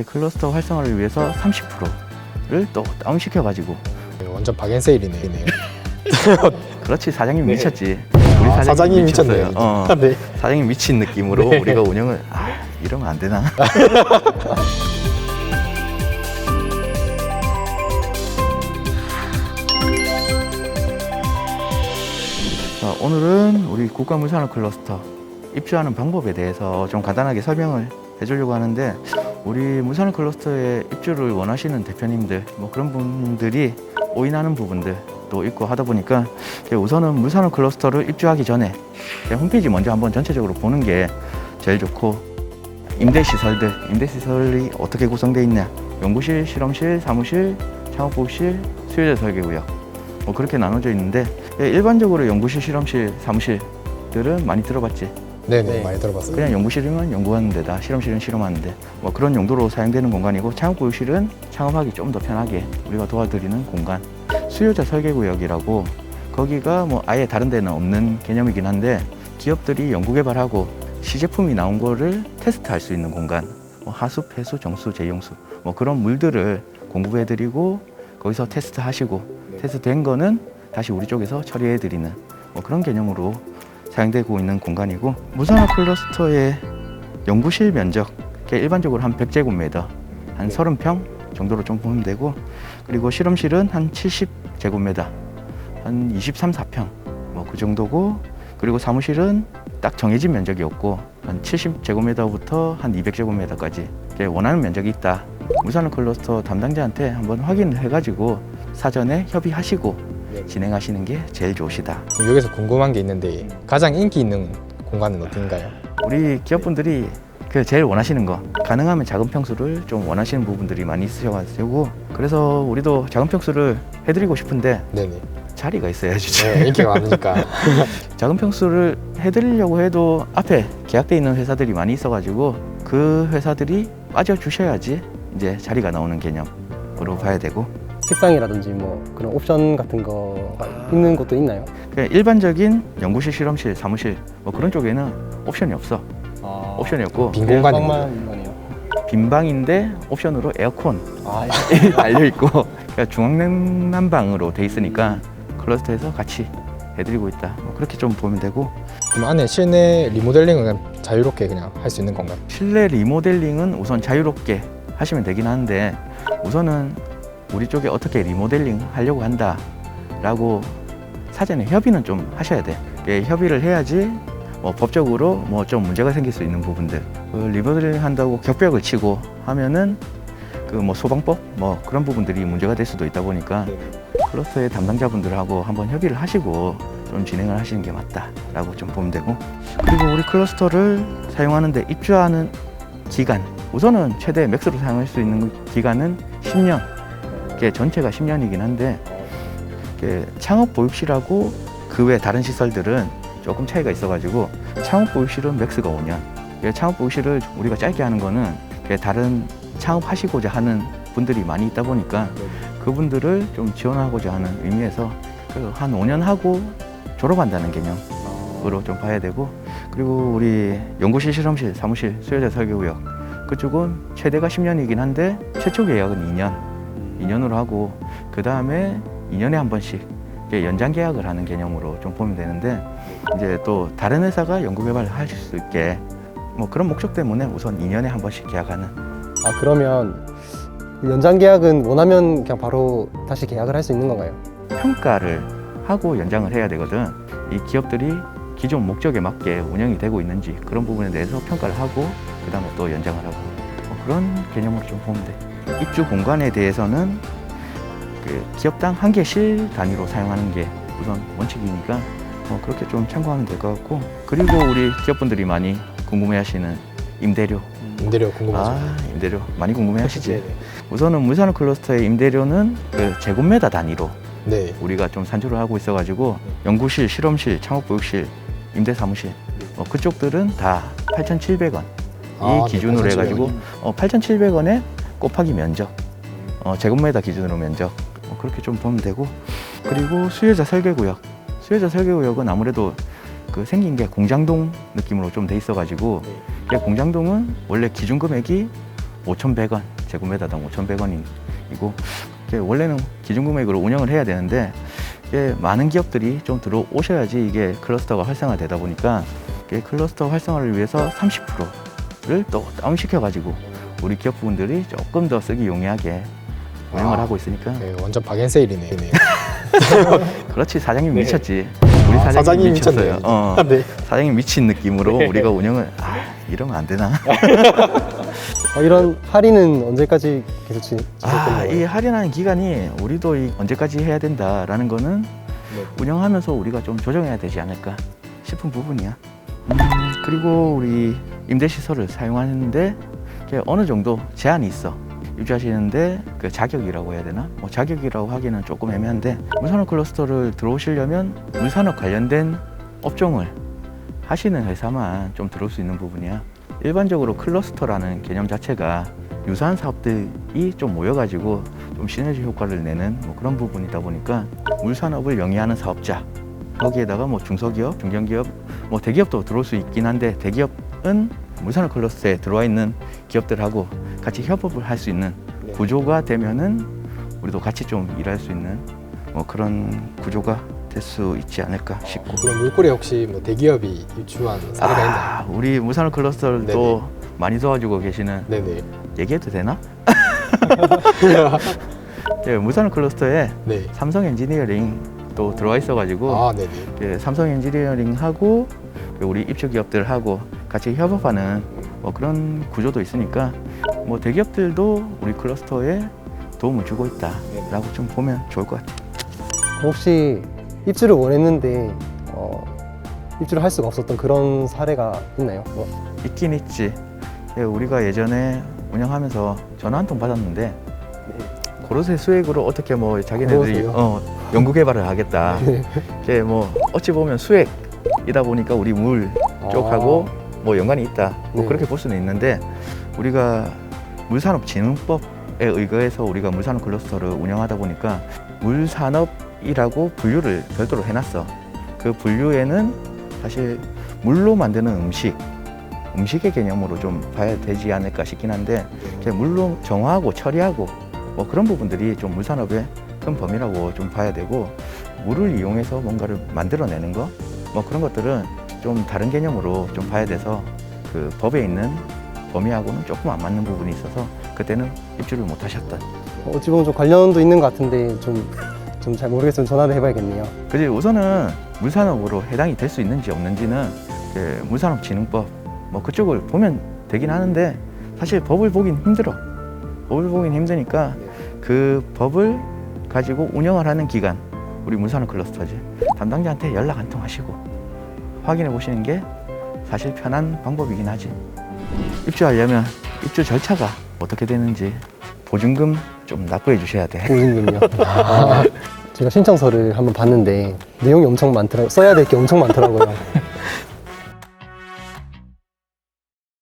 클러스터 활성화를 위해서 30%를 또 다운시켜가지고 네, 완전 박앤세일이네. 네. 그렇지 사장님 네. 미쳤지. 우리 아, 사장님 미쳤어요. 미쳤네요. 어, 네. 사장님 미친 느낌으로 네. 우리가 운영을 아 이러면 안 되나? 자, 오늘은 우리 국가문산업 클러스터 입주하는 방법에 대해서 좀 간단하게 설명을 해주려고 하는데 우리 문산업 클러스터에 입주를 원하시는 대표님들 뭐 그런 분들이 오인하는 부분들도 있고 하다 보니까 우선은 문산업 클러스터를 입주하기 전에 홈페이지 먼저 한번 전체적으로 보는 게 제일 좋고 임대 시설들, 임대 시설이 어떻게 구성되어 있냐? 연구실, 실험실, 사무실, 창업부실, 수요자 설계구역 뭐 그렇게 나눠져 있는데 예, 일반적으로 연구실, 실험실, 사무실들은 많이 들어봤지. 네네 네. 많이 들어봤어요. 그냥 연구실이면 연구하는 데다, 실험실은 실험하는 데 뭐 그런 용도로 사용되는 공간이고 창업구역실은 창업하기 좀 더 편하게 우리가 도와드리는 공간. 수요자 설계구역이라고 거기가 뭐 아예 다른 데는 없는 개념이긴 한데 기업들이 연구개발하고 시제품이 나온 거를 테스트할 수 있는 공간. 뭐 하수, 폐수, 정수, 제용수 뭐 그런 물들을 공급해드리고 거기서 테스트하시고 테스트된 거는 다시 우리 쪽에서 처리해드리는 뭐 그런 개념으로 사용되고 있는 공간이고 무산화 클러스터의 연구실 면적 그게 일반적으로 한 100제곱미터 한 30평 정도로 좀 보면 되고 그리고 실험실은 한 70제곱미터 한 23, 4평 뭐 그 정도고 그리고 사무실은 딱 정해진 면적이 없고 한 70제곱미터부터 한 200제곱미터까지 원하는 면적이 있다. 무산화 클러스터 담당자한테 한번 확인을 해가지고 사전에 협의하시고 진행하시는 게 제일 좋으시다. 여기서 궁금한 게 있는데 가장 인기 있는 공간은 어딘가요? 우리 기업분들이 그 제일 원하시는 거 가능하면 작은 평수를 좀 원하시는 부분들이 많이 있으셔가지고 그래서 우리도 작은 평수를 해드리고 싶은데 네네. 자리가 있어야지 네, 인기가 많으니까. 작은 평수를 해드리려고 해도 앞에 계약돼 있는 회사들이 많이 있어가지고 그 회사들이 빠져 주셔야지 이제 자리가 나오는 개념으로 봐야 되고 책상이라든지 뭐 그런 옵션 같은 거가 있는 것도 있나요? 그냥 일반적인 연구실, 실험실, 사무실 뭐 그런 쪽에는 옵션이 없어. 아, 옵션이 없고. 빈 공간이 방만 거네요. 빈 방인데 옵션으로 에어컨. 아, 달려 있고. 그러니까 중앙냉난방으로 돼 있으니까 클러스터에서 같이 해드리고 있다. 뭐 그렇게 좀 보면 되고. 그럼 안에 실내 리모델링은 그냥 자유롭게 그냥 할 수 있는 건가요? 실내 리모델링은 우선 자유롭게 하시면 되긴 하는데 우선은 우리 쪽에 어떻게 리모델링 하려고 한다 라고 사전에 협의는 좀 하셔야 돼. 예, 협의를 해야지 뭐 법적으로 뭐 좀 문제가 생길 수 있는 부분들. 그 리모델링 한다고 격벽을 치고 하면은 그 뭐 소방법 뭐 그런 부분들이 문제가 될 수도 있다 보니까 클러스터의 담당자분들하고 한번 협의를 하시고 좀 진행을 하시는 게 맞다라고 좀 보면 되고. 그리고 우리 클러스터를 사용하는데 입주하는 기간. 우선은 최대 맥스로 사용할 수 있는 기간은 10년. 이게 전체가 10년이긴 한데 창업 보육실하고 그 외 다른 시설들은 조금 차이가 있어가지고 창업 보육실은 맥스가 5년. 이게 창업 보육실을 우리가 짧게 하는 거는 다른 창업하시고자 하는 분들이 많이 있다 보니까 그분들을 좀 지원하고자 하는 의미에서 그한 5년 하고 졸업한다는 개념으로 좀 봐야 되고 그리고 우리 연구실, 실험실, 사무실, 수요자 설계구역 그쪽은 최대가 10년이긴 한데 최초 계약은 2년, 2년으로 하고 그 다음에 2년에 한 번씩 연장 계약을 하는 개념으로 좀 보면 되는데 이제 또 다른 회사가 연구 개발을 할 수 있게 뭐 그런 목적 때문에 우선 2년에 한 번씩 계약하는 아 그러면 연장 계약은 원하면 그냥 바로 다시 계약을 할 수 있는 건가요? 평가를 하고 연장을 해야 되거든. 이 기업들이 기존 목적에 맞게 운영이 되고 있는지 그런 부분에 대해서 평가를 하고 그 다음에 또 연장을 하고 뭐 그런 개념으로 좀 보면 돼. 입주 공간에 대해서는 그 기업당 한 개 실 단위로 사용하는 게 우선 원칙이니까 뭐 그렇게 좀 참고하면 될 것 같고 그리고 우리 기업분들이 많이 궁금해하시는 임대료. 임대료 궁금하죠? 아 임대료 많이 궁금해하시지. 네네. 우선은 문산업 클러스터의 임대료는 그 제곱미터 단위로 네. 우리가 좀 산출을 하고 있어가지고 연구실, 실험실, 창업보육실, 임대사무실 뭐 그쪽들은 다 8,700원 이 아, 네, 기준으로 8,700원. 해가지고 어, 8,700원에 곱하기 면적 어, 제곱미터 기준으로 면적 어, 그렇게 좀 보면 되고 그리고 수요자 설계구역 수요자 설계구역은 아무래도 그 생긴 게 공장동 느낌으로 좀 돼 있어가지고 네. 공장동은 원래 기준 금액이 5,100원, 제곱미터당 5,100원이고 원래는 기준 금액으로 운영을 해야 되는데 많은 기업들이 좀 들어오셔야지 이게 클러스터가 활성화되다 보니까 클러스터 활성화를 위해서 30%를 또 다운시켜 가지고 우리 기업분들이 조금 더 쓰기 용이하게 운영을 아. 하고 있으니까 네, 완전 박앤세일이네. 그렇지 사장님 네. 미쳤지 우리 아, 사장님, 사장님이 미쳤어요 미쳤네. 어, 네. 사장님 미친 느낌으로 우리가 운영을 아 이러면 안 되나 어, 이런 할인은 언제까지 계속 지, 아, 지속되나요? 이 할인하는 기간이 우리도 이 언제까지 해야 된다라는 거는 네. 운영하면서 우리가 좀 조정해야 되지 않을까 싶은 부분이야. 음, 그리고 우리 임대 시설을 사용하는데 이게 어느 정도 제한이 있어. 입주하시는데 그 자격이라고 해야 되나? 뭐 자격이라고 하기는 조금 애매한데 물산업 클러스터를 들어오시려면 물산업 관련된 업종을 하시는 회사만 좀 들어올 수 있는 부분이야. 일반적으로 클러스터라는 개념 자체가 유사한 사업들이 좀 모여가지고 좀 시너지 효과를 내는 뭐 그런 부분이다 보니까 물산업을 영위하는 사업자 거기에다가 뭐 중소기업, 중견기업, 뭐 대기업도 들어올 수 있긴 한데 대기업은 물산업 클러스터에 들어와 있는 기업들하고 같이 협업을 할 수 있는 네. 구조가 되면은 우리도 같이 좀 일할 수 있는 뭐 그런 구조가 될 수 있지 않을까 싶고 그럼 물꼬리에 혹시 뭐 대기업이 입주한 사례가 있나요? 아, 우리 물산업 클러스터를 네네. 또 많이 도와주고 계시는 네네. 얘기해도 되나? 예, 물산업 클러스터에 네. 삼성 엔지니어링 또 들어와 있어가지고 아, 네네. 예, 삼성 엔지니어링하고 우리 입주 기업들하고 같이 협업하는 뭐 그런 구조도 있으니까 뭐 대기업들도 우리 클러스터에 도움을 주고 있다라고 좀 보면 좋을 것 같아요. 혹시 입주를 원했는데 어, 입주를 할 수가 없었던 그런 사례가 있나요? 뭐, 있긴 있지. 예, 우리가 예전에 운영하면서 전화 한 통 받았는데 고로쇠 수액으로 어떻게 뭐 자기네들이 고로쇠요? 어, 연구 개발을 하겠다. 네. 이게 뭐 어찌 보면 수액이다 보니까 우리 물 쪽하고 뭐 연관이 있다. 뭐 네. 그렇게 볼 수는 있는데 우리가 물산업진흥법에 의거해서 우리가 물산업 클러스터를 운영하다 보니까 물산업이라고 분류를 별도로 해놨어. 그 분류에는 사실 물로 만드는 음식, 음식의 개념으로 좀 봐야 되지 않을까 싶긴 한데 이렇게 물로 정화하고 처리하고 뭐 그런 부분들이 좀 물산업의 큰 범위라고 좀 봐야 되고 물을 이용해서 뭔가를 만들어내는 거 뭐 그런 것들은 좀 다른 개념으로 좀 봐야 돼서 그 법에 있는 범위하고는 조금 안 맞는 부분이 있어서 그때는 입주를 못 하셨던 어찌 보면 좀 관련도 있는 것 같은데 좀 좀 잘 모르겠으면 전화를 해봐야겠네요. 그지 우선은 물산업으로 해당이 될 수 있는지 없는지는 그 물산업진흥법 뭐 그쪽을 보면 되긴 하는데 사실 법을 보긴 힘들어 법을 보긴 힘드니까 그 법을 가지고 운영을 하는 기관 우리 물산업 클러스터지 담당자한테 연락 한 통 하시고 확인해 보시는 게 사실 편한 방법이긴 하지 입주하려면 입주 절차가 어떻게 되는지 보증금 좀 납부해 주셔야 돼 보증금요. 아, 제가 신청서를 한번 봤는데 내용이 엄청 많더라고요. 써야 될 게 엄청 많더라고요.